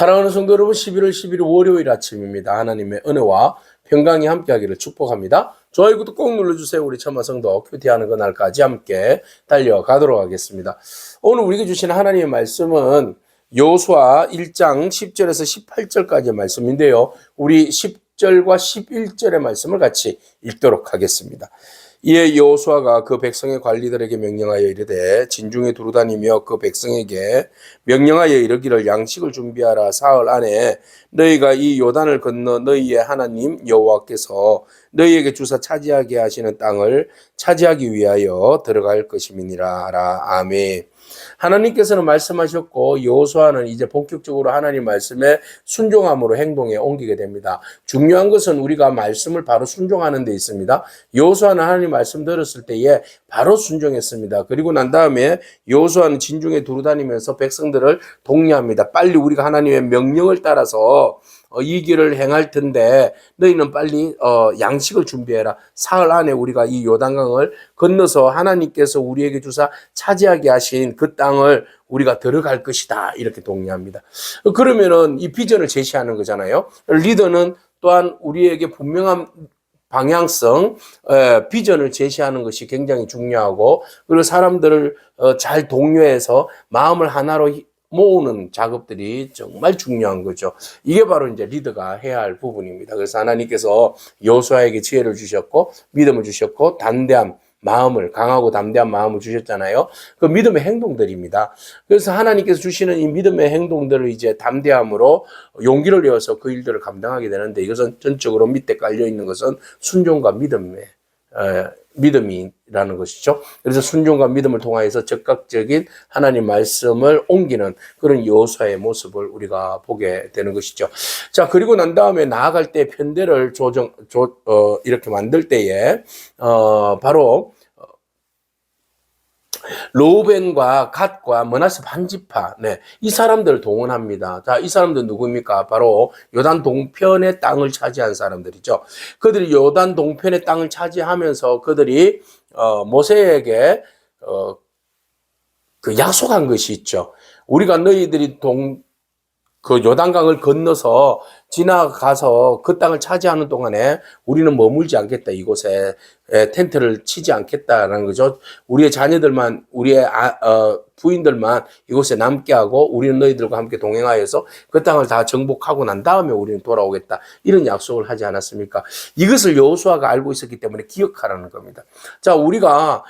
사랑하는 성도 여러분 11월 11일 월요일 아침입니다. 하나님의 은혜와 평강이 함께하기를 축복합니다. 좋아요 구독 꼭 눌러주세요. 우리 천마 성도 큐티하는 그날까지 함께 달려가도록 하겠습니다. 오늘 우리에게 주신 하나님의 말씀은 요수아 1장 10절에서 18절까지의 말씀인데요. 우리 10절과 11절의 말씀을 같이 읽도록 하겠습니다. 이에 여호수아가 그 백성의 관리들에게 명령하여 이르되 진중에 두루 다니며 그 백성에게 명령하여 이르기를 양식을 준비하라. 사흘 안에 너희가 이 요단을 건너 너희의 하나님 여호와께서 너희에게 주사 차지하게 하시는 땅을 차지하기 위하여 들어갈 것임이니라 하라 아멘. 하나님께서는 말씀하셨고 여호수아는 이제 본격적으로 하나님 말씀에 순종함으로 행동에 옮기게 됩니다. 중요한 것은 우리가 말씀을 바로 순종하는 데 있습니다. 여호수아는 하나님 말씀 들었을 때에 바로 순종했습니다. 그리고 난 다음에 여호수아는 진중에 두루다니면서 백성들을 독려합니다. 빨리 우리가 하나님의 명령을 따라서 어, 이 길을 행할 텐데 너희는 빨리 어, 양식을 준비해라. 사흘 안에 우리가 이 요단강을 건너서 하나님께서 우리에게 주사 차지하게 하신 그 땅을 우리가 들어갈 것이다. 이렇게 독려합니다. 어, 그러면은 이 비전을 제시하는 거잖아요. 리더는 또한 우리에게 분명한 방향성, 에, 비전을 제시하는 것이 굉장히 중요하고 그리고 사람들을 어, 잘 독려해서 마음을 하나로 히- 모으는 작업들이 정말 중요한 거죠. 이게 바로 이제 리더가 해야 할 부분입니다. 그래서 하나님께서 여호수아에게 지혜를 주셨고 믿음을 주셨고 담대함 마음을 강하고 담대한 마음을 주셨잖아요. 그 믿음의 행동들입니다. 그래서 하나님께서 주시는 이 믿음의 행동들을 이제 담대함으로 용기를 내어서 그 일들을 감당하게 되는데 이것은 전적으로 밑에 깔려 있는 것은 순종과 믿음의 에, 믿음이라는 것이죠. 그래서 순종과 믿음을 통하여서 적극적인 하나님 말씀을 옮기는 그런 여호수아의 모습을 우리가 보게 되는 것이죠. 자 그리고 난 다음에 나아갈 때 편대를 조정 조, 어, 이렇게 만들 때에 어, 바로 로벤과 갓과 머나세 반지파, 네, 이 사람들을 동원합니다. 자, 이 사람들 누구입니까? 바로 요단 동편의 땅을 차지한 사람들이죠. 그들이 요단 동편의 땅을 차지하면서 그들이 어, 모세에게 어, 그 약속한 것이 있죠. 우리가 너희들이 동, 그 요단강을 건너서 지나가서 그 땅을 차지하는 동안에 우리는 머물지 않겠다. 이곳에 에, 텐트를 치지 않겠다라는 거죠. 우리의 자녀들만, 우리의 아, 어, 부인들만 이곳에 남게 하고 우리는 너희들과 함께 동행하여서 그 땅을 다 정복하고 난 다음에 우리는 돌아오겠다. 이런 약속을 하지 않았습니까? 이것을 여호수아가 알고 있었기 때문에 기억하라는 겁니다. 자, 우리가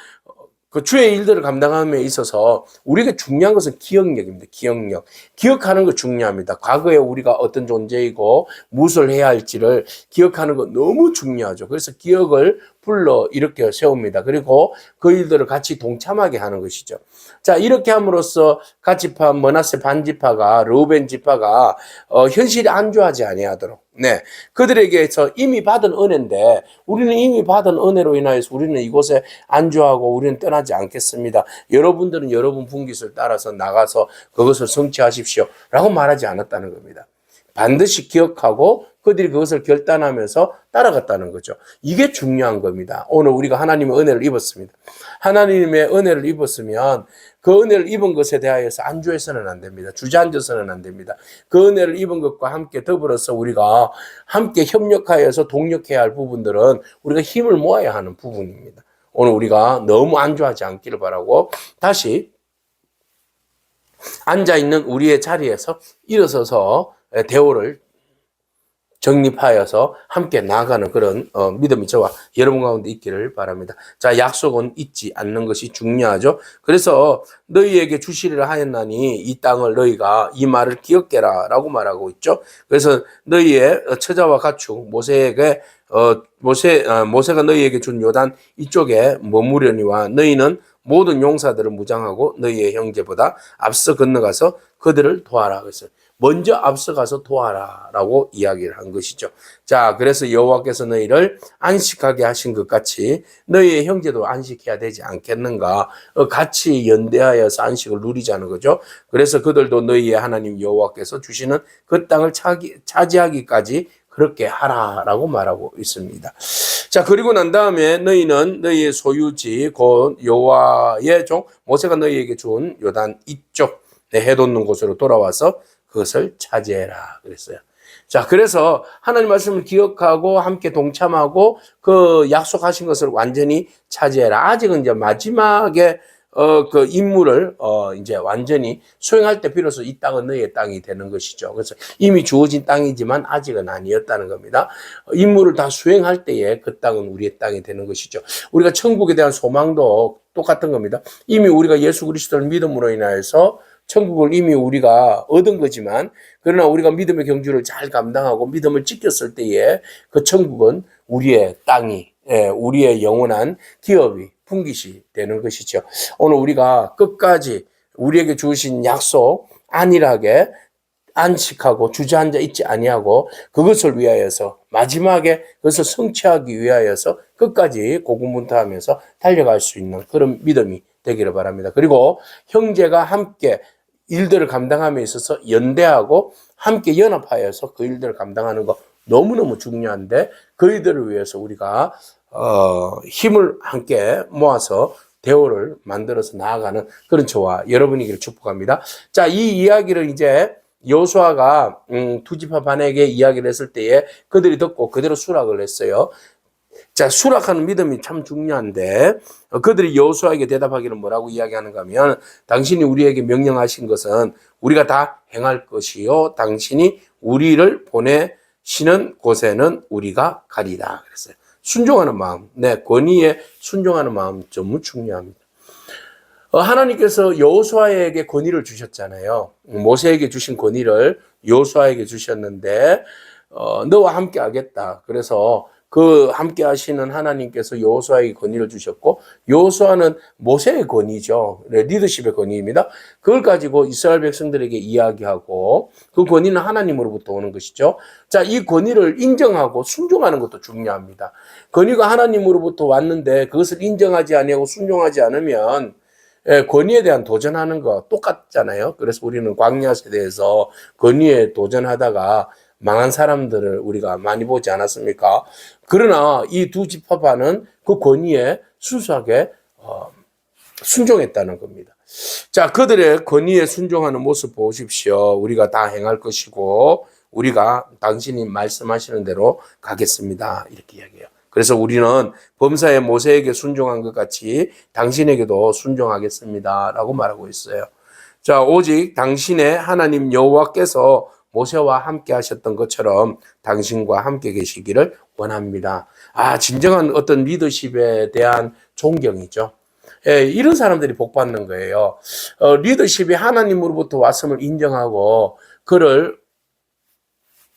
그 주의 일들을 감당함에 있어서 우리에게 중요한 것은 기억력입니다. 기억력. 기억하는 거 중요합니다. 과거에 우리가 어떤 존재이고 무엇을 해야 할지를 기억하는 거 너무 중요하죠. 그래서 기억을 불러 이렇게 세웁니다. 그리고 그 일들을 같이 동참하게 하는 것이죠. 자, 이렇게 함으로써 가지파, 머나세 반지파가, 르우벤 지파가 어, 현실에 안주하지 아니하도록 네. 그들에게서 이미 받은 은혜인데 우리는 이미 받은 은혜로 인하여서 우리는 이곳에 안주하고 우리는 떠나지 않겠습니다. 여러분들은 여러분 분깃을 따라서 나가서 그것을 성취하십시오. 라고 말하지 않았다는 겁니다. 반드시 기억하고 그들이 그것을 결단하면서 따라갔다는 거죠. 이게 중요한 겁니다. 오늘 우리가 하나님의 은혜를 입었습니다. 하나님의 은혜를 입었으면 그 은혜를 입은 것에 대하여서 안주해서는 안 됩니다. 주저앉아서는 안 됩니다. 그 은혜를 입은 것과 함께 더불어서 우리가 함께 협력하여서 동력해야 할 부분들은 우리가 힘을 모아야 하는 부분입니다. 오늘 우리가 너무 안주하지 않기를 바라고 다시 앉아 있는 우리의 자리에서 일어서서 대오를 정립하여서 함께 나아가는 그런 어, 믿음이 저와 여러분 가운데 있기를 바랍니다. 자, 약속은 잊지 않는 것이 중요하죠. 그래서 너희에게 주시리라 하였나니 이 땅을 너희가 이 말을 기억해라라고 말하고 있죠. 그래서 너희의 처자와 가축 모세에게 어, 모세 어, 모세가 너희에게 준 요단 이쪽에 머무려니와 너희는 모든 용사들을 무장하고 너희의 형제보다 앞서 건너가서 그들을 도와라. 그래서 먼저 앞서가서 도와라라고 이야기를 한 것이죠. 자, 그래서 여호와께서 너희를 안식하게 하신 것 같이 너희의 형제도 안식해야 되지 않겠는가? 어, 같이 연대하여서 안식을 누리자는 거죠. 그래서 그들도 너희의 하나님 여호와께서 주시는 그 땅을 차기, 차지하기까지 그렇게 하라라고 말하고 있습니다. 자, 그리고 난 다음에 너희는 너희의 소유지 곧 여호와의 종 모세가 너희에게 준 요단 이쪽 내 해돋는 곳으로 돌아와서 그것을 차지해라 그랬어요. 자, 그래서 하나님 말씀을 기억하고 함께 동참하고 그 약속하신 것을 완전히 차지해라. 아직은 이제 마지막에 어, 그 임무를, 어, 이제 완전히 수행할 때 비로소 이 땅은 너의 땅이 되는 것이죠. 그래서 이미 주어진 땅이지만 아직은 아니었다는 겁니다. 어, 임무를 다 수행할 때에 그 땅은 우리의 땅이 되는 것이죠. 우리가 천국에 대한 소망도 똑같은 겁니다. 이미 우리가 예수 그리스도를 믿음으로 인하여서 천국을 이미 우리가 얻은 거지만 그러나 우리가 믿음의 경주를 잘 감당하고 믿음을 지켰을 때에 그 천국은 우리의 땅이 예, 우리의 영원한 기업이 분깃이 되는 것이죠. 오늘 우리가 끝까지 우리에게 주신 약속 안일하게 안식하고 주저앉아 있지 아니하고 그것을 위하여서 마지막에 그것을 성취하기 위하여서 끝까지 고군분투하면서 달려갈 수 있는 그런 믿음이 되기를 바랍니다. 그리고 형제가 함께 일들을 감당함에 있어서 연대하고 함께 연합하여서 그 일들을 감당하는 거 너무너무 중요한데 그 일들을 위해서 우리가 어, 힘을 함께 모아서 대오를 만들어서 나아가는 그런 저와 여러분이기를 축복합니다. 자, 이 이야기를 이제 여수아가 음, 두 지파 반에게 이야기를 했을 때에 그들이 듣고 그대로 수락을 했어요. 자, 수락하는 믿음이 참 중요한데 어, 그들이 여호수아에게 대답하기는 뭐라고 이야기하는가 하면 당신이 우리에게 명령하신 것은 우리가 다 행할 것이요 당신이 우리를 보내시는 곳에는 우리가 가리라 그랬어요. 순종하는 마음, 네, 권위에 순종하는 마음 너무 중요합니다. 어, 하나님께서 여호수아에게 권위를 주셨잖아요. 모세에게 주신 권위를 여호수아에게 주셨는데 어, 너와 함께 하겠다. 그래서 그 함께 하시는 하나님께서 여호수아에게 권위를 주셨고 여호수아는 모세의 권위죠. 네, 리더십의 권위입니다. 그걸 가지고 이스라엘 백성들에게 이야기하고 그 권위는 하나님으로부터 오는 것이죠. 자, 이 권위를 인정하고 순종하는 것도 중요합니다. 권위가 하나님으로부터 왔는데 그것을 인정하지 아니하고 순종하지 않으면 예, 권위에 대한 도전하는 거 똑같잖아요. 그래서 우리는 광야 세대에서 권위에 도전하다가 망한 사람들을 우리가 많이 보지 않았습니까? 그러나 이 두 지파반은 그 권위에 순수하게 어, 순종했다는 겁니다. 자, 그들의 권위에 순종하는 모습 보십시오. 우리가 다 행할 것이고 우리가 당신이 말씀하시는 대로 가겠습니다. 이렇게 이야기해요. 그래서 우리는 범사의 모세에게 순종한 것 같이 당신에게도 순종하겠습니다. 라고 말하고 있어요. 자, 오직 당신의 하나님 여호와께서 모세와 함께 하셨던 것처럼 당신과 함께 계시기를 원합니다. 아, 진정한 어떤 리더십에 대한 존경이죠. 예, 이런 사람들이 복 받는 거예요. 어, 리더십이 하나님으로부터 왔음을 인정하고 그를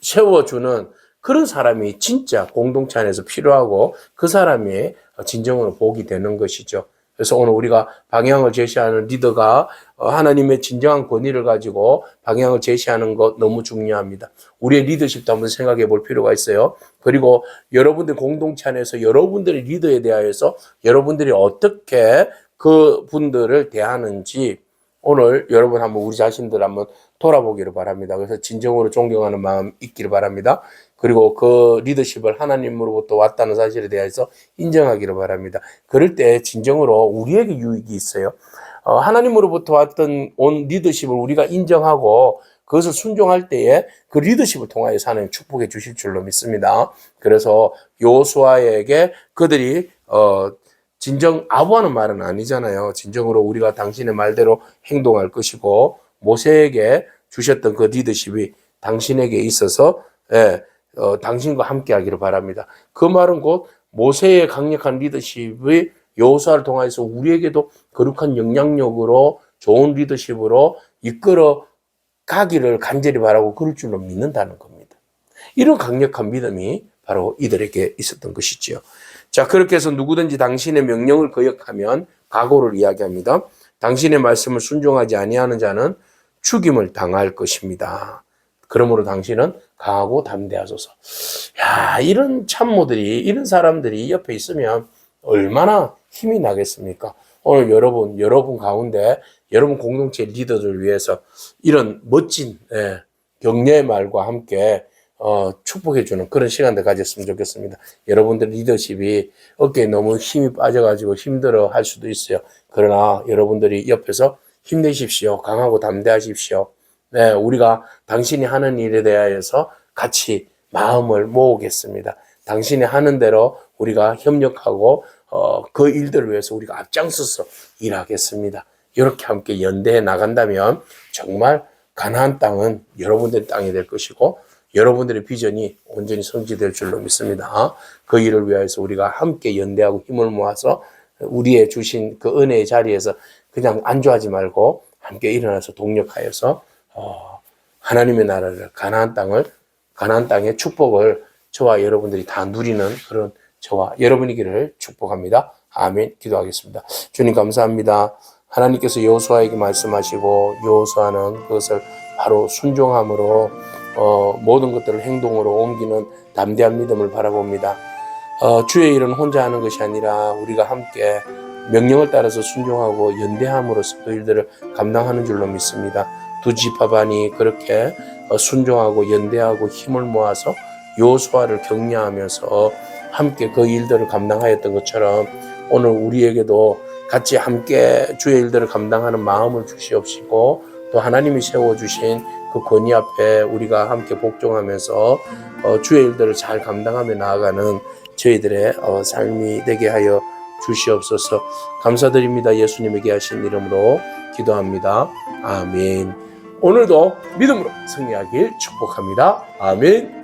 세워주는 그런 사람이 진짜 공동체 안에서 필요하고 그 사람이 진정으로 복이 되는 것이죠. 그래서 오늘 우리가 방향을 제시하는 리더가 어, 하나님의 진정한 권위를 가지고 방향을 제시하는 것 너무 중요합니다. 우리의 리더십도 한번 생각해 볼 필요가 있어요. 그리고 여러분들 공동체 안에서 여러분들의 리더에 대하여서 여러분들이 어떻게 그 분들을 대하는지 오늘 여러분 한번 우리 자신들 한번 돌아보기를 바랍니다. 그래서 진정으로 존경하는 마음 있기를 바랍니다. 그리고 그 리더십을 하나님으로부터 왔다는 사실에 대해서 인정하기를 바랍니다. 그럴 때 진정으로 우리에게 유익이 있어요. 어, 하나님으로부터 왔던 온 리더십을 우리가 인정하고 그것을 순종할 때에 그 리더십을 통하여서 하나님 축복해 주실 줄로 믿습니다. 그래서 요수아에게 그들이 어, 진정 아부하는 말은 아니잖아요. 진정으로 우리가 당신의 말대로 행동할 것이고 모세에게 주셨던 그 리더십이 당신에게 있어서 예, 어, 당신과 함께 하기를 바랍니다. 그 말은 곧 모세의 강력한 리더십의 요사를 통해서 우리에게도 거룩한 영향력으로 좋은 리더십으로 이끌어 가기를 간절히 바라고 그럴 줄로 믿는다는 겁니다. 이런 강력한 믿음이 바로 이들에게 있었던 것이지요. 자, 그렇게 해서 누구든지 당신의 명령을 거역하면 각오를 이야기합니다. 당신의 말씀을 순종하지 아니하는 자는 죽임을 당할 것입니다. 그러므로 당신은 강하고 담대하소서. 야, 이런 참모들이, 이런 사람들이 옆에 있으면 얼마나 힘이 나겠습니까? 오늘 여러분, 여러분 가운데 여러분 공동체 리더들 위해서 이런 멋진 예, 격려의 말과 함께 어, 축복해주는 그런 시간들 가졌으면 좋겠습니다. 여러분들 리더십이 어깨에 너무 힘이 빠져가지고 힘들어 할 수도 있어요. 그러나 여러분들이 옆에서 힘내십시오. 강하고 담대하십시오. 네, 우리가 당신이 하는 일에 대하여서 같이 마음을 모으겠습니다. 당신이 하는 대로 우리가 협력하고 어, 그 일들을 위해서 우리가 앞장서서 일하겠습니다. 이렇게 함께 연대해 나간다면 정말 가나안 땅은 여러분들의 땅이 될 것이고 여러분들의 비전이 온전히 성취될 줄로 믿습니다. 그 일을 위해서 우리가 함께 연대하고 힘을 모아서 우리의 주신 그 은혜의 자리에서 그냥 안주하지 말고 함께 일어나서 동력하여서 어, 하나님의 나라를 가나안 땅을 가나안 땅의 축복을 저와 여러분들이 다 누리는 그런 저와 여러분이기를 축복합니다. 아멘. 기도하겠습니다. 주님 감사합니다. 하나님께서 여호수아에게 말씀하시고 여호수아는 그것을 바로 순종함으로 어, 모든 것들을 행동으로 옮기는 담대한 믿음을 바라봅니다. 어, 주의 일은 혼자 하는 것이 아니라 우리가 함께 명령을 따라서 순종하고 연대함으로써 그 일들을 감당하는 줄로 믿습니다. 두 지파반이 그렇게 어, 순종하고 연대하고 힘을 모아서 요수아를 격려하면서 함께 그 일들을 감당하였던 것처럼 오늘 우리에게도 같이 함께 주의 일들을 감당하는 마음을 주시옵시고 또 하나님이 세워주신 그 권위 앞에 우리가 함께 복종하면서 어, 주의 일들을 잘 감당하며 나아가는 저희들의 어, 삶이 되게 하여 주시옵소서 감사드립니다. 예수님에게 하신 이름으로 기도합니다. 아멘. 오늘도 믿음으로 승리하길 축복합니다. 아멘.